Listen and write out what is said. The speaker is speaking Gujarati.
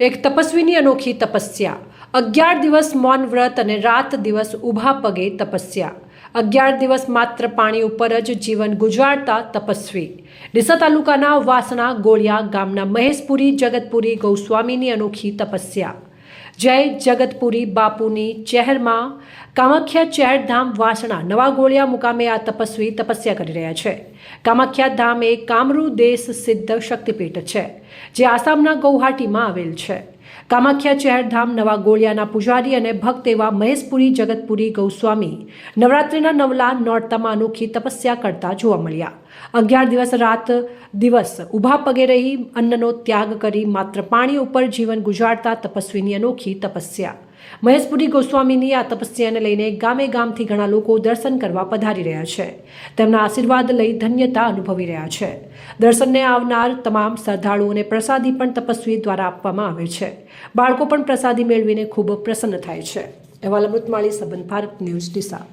એક તપસ્વીની અનોખી તપસ્યા. અગિયાર દિવસ મૌન વ્રત અને રાત દિવસ ઊભા પગે તપસ્યા. અગિયાર દિવસ માત્ર પાણી ઉપર જ જીવન ગુજારતા તપસ્વી. ડીસા તાલુકાના વાસણા ગોળિયા ગામના મહેશપુરી, જગતપુરી ગૌસ્વામીની અનોખી તપસ્યા. જય જગતપુરી બાપુની ચહેરમાં. કામાખ્યા ચહેરધામ વાસણા નવા ગોળિયા મુકામે આ તપસ્વી તપસ્યા કરી રહ્યા છે. કામાખ્યા ધામ એ કામરૂ દેશ સિદ્ધ શક્તિપીઠ છે, જે આસામના ગૌહાટીમાં આવેલ છે. કામાખ્યા ચહેરધામ નવા ગોળિયાના પૂજારી અને ભક્ત એવા મહેશપુરી, જગતપુરી, ગૌસ્વામી નવરાત્રિના નવલા નોરતામાં અનોખી તપસ્યા કરતા જોવા મળ્યા. અગિયાર દિવસ રાત દિવસ ઊભા પગે રહી અન્નનો ત્યાગ કરી માત્ર પાણી ઉપર જીવન ગુજારતા તપસ્વીની અનોખી તપસ્યા. મહેશપુરી ગોસ્વામીની આ તપસ્યાને લઈને ગામે ગામથી ઘણા લોકો દર્શન કરવા પધારી રહ્યા છે. તેમના આશીર્વાદ લઈ ધન્યતા અનુભવી રહ્યા છે. દર્શનને આવનાર તમામ શ્રદ્ધાળુઓને પ્રસાદી પણ તપસ્વી દ્વારા આપવામાં આવે છે. બાળકો પણ પ્રસાદી મેળવીને ખૂબ પ્રસન્ન થાય છે. અહેવાલ અમૃતમાળી સંબંધ ભારત ન્યૂઝ, ડીસા.